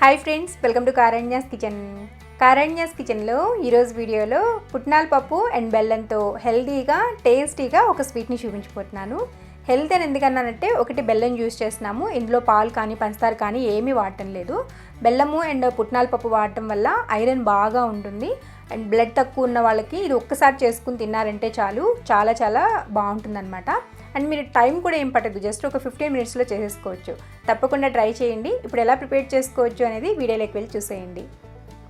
Hi friends welcome to Karanya's kitchen Karanya's కిచెన్లో ఈరోజు వీడియోలో పుట్నాల పప్పు అండ్ బెల్లంతో హెల్తీగా టేస్టీగా ఒక స్వీట్ని చూపించిపోతున్నాను హెల్త్ అని ఎందుకన్నానంటే ఒకటి బెల్లం యూస్ చేస్తున్నాము. ఇందులో పాలు కానీ పంచదార కానీ ఏమీ వాడటం లేదు. బెల్లము అండ్ పుట్నాల పప్పు వాడటం వల్ల ఐరన్ బాగా ఉంటుంది. అండ్ బ్లడ్ తక్కువ ఉన్న వాళ్ళకి ఇది ఒక్కసారి చేసుకుని తిన్నారంటే చాలు. చాలా చాలా బాగుంటుందన్నమాట. అండ్ మీరు టైం కూడా ఏం పట్టదు జస్ట్ ఒక ఫిఫ్టీన్ మినిట్స్లో చేసేసుకోవచ్చు. తప్పకుండా ట్రై చేయండి. ఇప్పుడు ఎలా ప్రిపేర్ చేసుకోవచ్చు అనేది వీడియోలోకి వెళ్ళి చూసేయండి.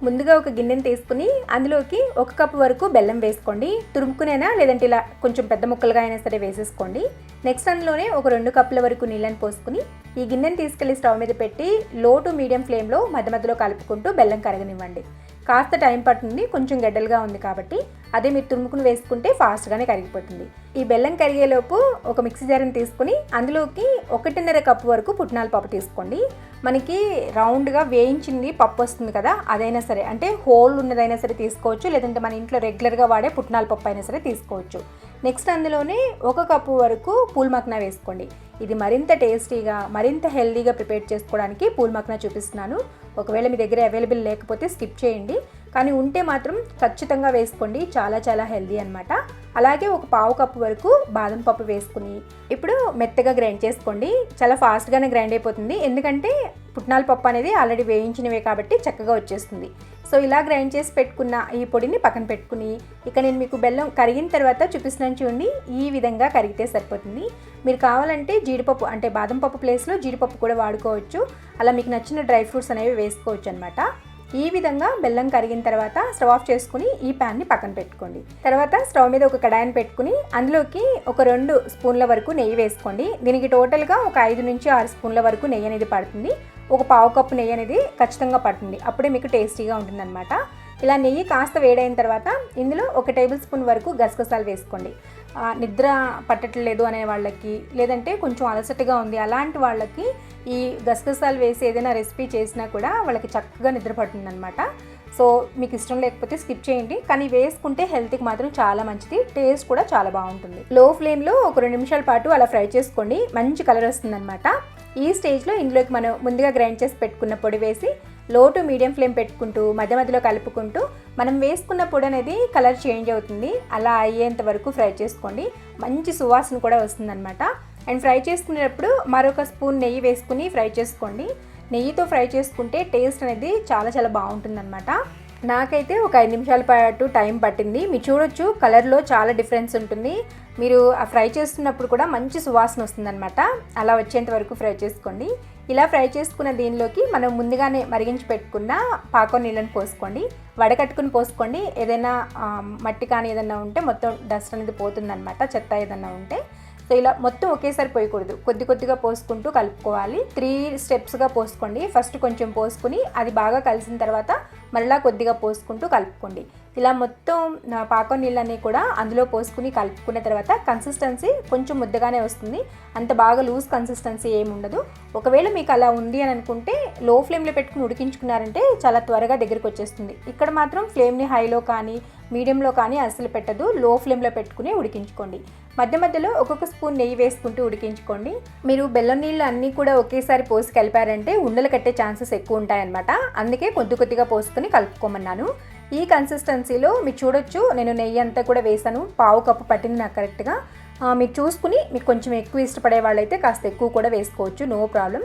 ముందుగా ఒక గిన్నెని తీసుకుని అందులోకి ఒక కప్పు వరకు బెల్లం వేసుకోండి. తురుముకునేనా లేదంటే ఇలా కొంచెం పెద్ద ముక్కలుగా అయినా సరే వేసేసుకోండి. నెక్స్ట్ అందులోనే ఒక రెండు కప్పుల వరకు నీళ్ళని పోసుకుని ఈ గిన్నెని తీసుకెళ్ళి స్టవ్ మీద పెట్టి లో టు మీడియం ఫ్లేమ్లో మధ్య మధ్యలో కలుపుకుంటూ బెల్లం కరగనివ్వండి. కాస్త టైం పడుతుంది కొంచెం గడ్డలుగా ఉంది కాబట్టి అదే మీరు తురుముకుని వేసుకుంటే ఫాస్ట్గానే కరిగిపోతుంది. ఈ బెల్లం కరిగేలోపు ఒక మిక్సీ జార్ని తీసుకుని అందులోకి ఒకటిన్నర కప్పు వరకు పుట్నాల పప్పు తీసుకోండి. మనకి రౌండ్గా వేయించింది పప్పు వస్తుంది కదా అదైనా సరే. అంటే హోల్ ఉన్నదైనా సరే తీసుకోవచ్చు లేదంటే మన ఇంట్లో రెగ్యులర్గా వాడే పుట్నాల పప్పు అయినా సరే తీసుకోవచ్చు. నెక్స్ట్ అందులోనే ఒక కప్పు వరకు పూల్ మక్నా వేసుకోండి. ఇది మరింత టేస్టీగా మరింత హెల్దీగా ప్రిపేర్ చేసుకోవడానికి పూల్ మక్నా చూపిస్తున్నాను. ఒకవేళ మీ దగ్గర అవైలబుల్ లేకపోతే స్కిప్ చేయండి. కానీ ఉంటే మాత్రం ఖచ్చితంగా వేసుకోండి. చాలా చాలా హెల్దీ అనమాట అలాగే ఒక పావు కప్పు వరకు బాదం పప్పు వేసుకుని ఇప్పుడు మెత్తగా గ్రైండ్ చేసుకోండి. చాలా ఫాస్ట్గానే గ్రైండ్ అయిపోతుంది. ఎందుకంటే పుట్నాల పప్పు అనేది ఆల్రెడీ వేయించినవే కాబట్టి చక్కగా వచ్చేస్తుంది. సో ఇలా గ్రైండ్ చేసి పెట్టుకున్న ఈ పొడిని పక్కన పెట్టుకుని ఇక నేను మీకు బెల్లం కరిగిన తర్వాత చూపిస్తున్నాను చూడండి. ఈ విధంగా కరిగితే సరిపోతుంది. మీరు కావాలంటే జీడిపప్పు అంటే బాదం పప్పు ప్లేస్లో జీడిపప్పు కూడా వాడుకోవచ్చు. అలా మీకు నచ్చిన డ్రై ఫ్రూట్స్ అనేవి వేసుకోవచ్చు అనమాట ఈ విధంగా బెల్లం కరిగిన తర్వాత స్టవ్ ఆఫ్ చేసుకుని ఈ ప్యాన్ని పక్కన పెట్టుకోండి. తర్వాత స్టవ్ మీద ఒక కడాయిని పెట్టుకుని అందులోకి ఒక రెండు స్పూన్ల వరకు నెయ్యి వేసుకోండి. దీనికి టోటల్గా ఒక ఐదు నుంచి ఆరు స్పూన్ల వరకు నెయ్యి అనేది పడుతుంది. ఒక పావు కప్పు నెయ్యి అనేది ఖచ్చితంగా పడుతుంది. అప్పుడే మీకు టేస్టీగా ఉంటుందన్నమాట. ఇలా నెయ్యి కాస్త వేడైన తర్వాత ఇందులో ఒక టేబుల్ స్పూన్ వరకు గసగసాలు వేసుకోండి. నిద్ర పట్టట్లేదు అనే వాళ్ళకి లేదంటే కొంచెం అలసటగా ఉంది అలాంటి వాళ్ళకి ఈ గసగసాలు వేసి ఏదైనా రెసిపీ చేసినా కూడా వాళ్ళకి చక్కగా నిద్ర పడుతుందన్నమాట. సో మీకు ఇష్టం లేకపోతే స్కిప్ చేయండి. కానీ వేసుకుంటే హెల్త్కి మాత్రం చాలా మంచిది టేస్ట్ కూడా చాలా బాగుంటుంది. లో ఫ్లేమ్లో ఒక రెండు నిమిషాల పాటు అలా ఫ్రై చేసుకోండి మంచి కలర్ వస్తుందన్నమాట. ఈ స్టేజ్లో ఇందులోకి మనం ముందుగా గ్రైండ్ చేసి పెట్టుకున్న పొడి వేసి లో టు మీడియం ఫ్లేమ్ పెట్టుకుంటూ మధ్య మధ్యలో కలుపుకుంటూ మనం వేసుకున్న పొడి అనేది కలర్ చేంజ్ అవుతుంది. అలా అయ్యేంత వరకు ఫ్రై చేసుకోండి. మంచి సువాసన కూడా వస్తుందన్నమాట. అండ్ ఫ్రై చేసుకునేటప్పుడు మరొక స్పూన్ నెయ్యి వేసుకుని ఫ్రై చేసుకోండి. నెయ్యితో ఫ్రై చేసుకుంటే టేస్ట్ అనేది చాలా చాలా బాగుంటుందన్నమాట. నాకైతే ఒక ఐదు నిమిషాల పాటు టైం పట్టింది. మీరు చూడొచ్చు కలర్లో చాలా డిఫరెన్స్ ఉంటుంది. మీరు ఆ ఫ్రై చేస్తున్నప్పుడు కూడా మంచి సువాసన వస్తుందన్నమాట. అలా వచ్చేంత వరకు ఫ్రై చేసుకోండి. ఇలా ఫ్రై చేసుకున్న దీనిలోకి మనం ముందుగానే మరిగించి పెట్టుకున్న పాకం నీళ్ళని పోసుకోండి. వడకట్టుకుని పోసుకోండి. ఏదైనా మట్టి కానీ ఏదైనా ఉంటే మొత్తం డస్ట్ అనేది పోతుందన్నమాట చెత్త ఏదైనా ఉంటే. సో ఇలా మొత్తం ఒకేసారి పోయకూడదు. కొద్ది కొద్దిగా పోసుకుంటూ కలుపుకోవాలి. త్రీ స్టెప్స్గా పోసుకోండి. ఫస్ట్ కొంచెం పోసుకుని అది బాగా కలిసిన తర్వాత మళ్ళీ కొద్దిగా పోసుకుంటూ కలుపుకోండి. ఇలా మొత్తం పాకం నీళ్ళని కూడా అందులో పోసుకుని కలుపుకున్న తర్వాత కన్సిస్టెన్సీ కొంచెం ముద్దగానే వస్తుంది. అంత బాగా లూజ్ కన్సిస్టెన్సీ ఏమి ఉండదు. ఒకవేళ మీకు అలా ఉంది అని అనుకుంటే లో ఫ్లేమ్లో పెట్టుకుని ఉడికించుకున్నారంటే చాలా త్వరగా దగ్గరికి వచ్చేస్తుంది. ఇక్కడ మాత్రం ఫ్లేమ్ని హైలో కానీ మీడియంలో కానీ అసలు పెట్టదు. లో ఫ్లేమ్లో పెట్టుకుని ఉడికించుకోండి. మధ్య మధ్యలో ఒక్కొక్క స్పూన్ నెయ్యి వేసుకుంటూ ఉడికించుకోండి. మీరు బెల్లం నీళ్ళు అన్నీ కూడా ఒకేసారి పోసి కలిపారంటే ఉండలు కట్టే ఛాన్సెస్ ఎక్కువ ఉంటాయన్నమాట. అందుకే కొద్ది కొద్దిగా పోసుకొని కలుపుకోమన్నాను. ఈ కన్సిస్టెన్సీలో మీరు చూడొచ్చు నేను నెయ్యి అంతా కూడా వేసాను. పావు కప్పు పట్టింది నాకు కరెక్ట్గా. మీరు చూసుకుని మీకు కొంచెం ఎక్కువ ఇష్టపడే వాళ్ళైతే కాస్త ఎక్కువ కూడా వేసుకోవచ్చు. No problem.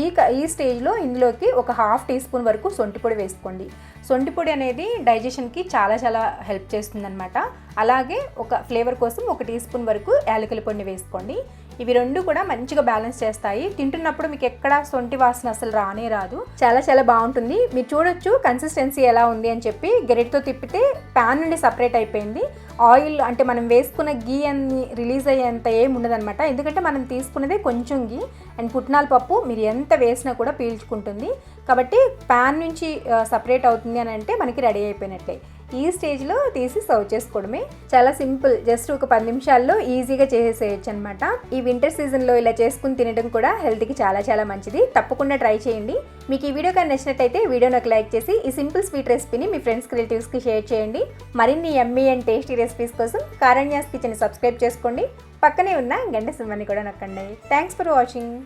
ఈ ఈ స్టేజ్లో ఇందులోకి ఒక హాఫ్ టీ స్పూన్ వరకు సొంటి పొడి వేసుకోండి. సొంటి పొడి అనేది డైజెషన్కి చాలా చాలా హెల్ప్ చేస్తుందన్నమాట. అలాగే ఒక ఫ్లేవర్ కోసం ఒక టీ స్పూన్ వరకు యాలకుల పొడిని వేసుకోండి. ఇవి రెండు కూడా మంచిగా బ్యాలెన్స్ చేస్తాయి. తింటున్నప్పుడు మీకు ఎక్కడ సొంటి వాసన అసలు రానే రాదు. చాలా చాలా బాగుంటుంది. మీరు చూడొచ్చు కన్సిస్టెన్సీ ఎలా ఉంది అని చెప్పి గెరెట్తో తిప్పితే ప్యాన్ నుండి సపరేట్ అయిపోయింది. ఆయిల్ అంటే మనం వేసుకున్న గీ అని రిలీజ్ అయ్యేంత ఏమి ఉండదన్నమాట. ఎందుకంటే మనం తీసుకున్నదే కొంచెం గీ అండ్ పుట్నాల పప్పు మీరు ఎంత వేసినా కూడా పీల్చుకుంటుంది. కాబట్టి ప్యాన్ నుంచి సపరేట్ అవుతుంది అని అంటే మనకి రెడీ అయిపోయినట్లే ఈ స్టేజ్లో తీసి సర్వ్ చేసుకోవడమే. చాలా సింపుల్. జస్ట్ ఒక పది నిమిషాల్లో ఈజీగా చేసేసేయచ్చు అనమాట ఈ వింటర్ సీజన్లో ఇలా చేసుకుని తినడం కూడా హెల్త్కి చాలా చాలా మంచిది. తప్పకుండా ట్రై చేయండి. మీకు ఈ వీడియో కానీ నచ్చినట్టయితే వీడియో నాకు లైక్ చేసి ఈ సింపుల్ స్వీట్ రెసిపీని మీ ఫ్రెండ్స్కి రిలేటివ్స్కి షేర్ చేయండి. మరిన్ని ఎమ్మీ అండ్ టేస్టీ రెసిపీస్ కోసం కారణ్యాస్ కిచెన్ సబ్స్క్రైబ్ చేసుకోండి. పక్కనే ఉన్న గంట సింహాన్ని కూడా నొక్కండి. Thanks for watching.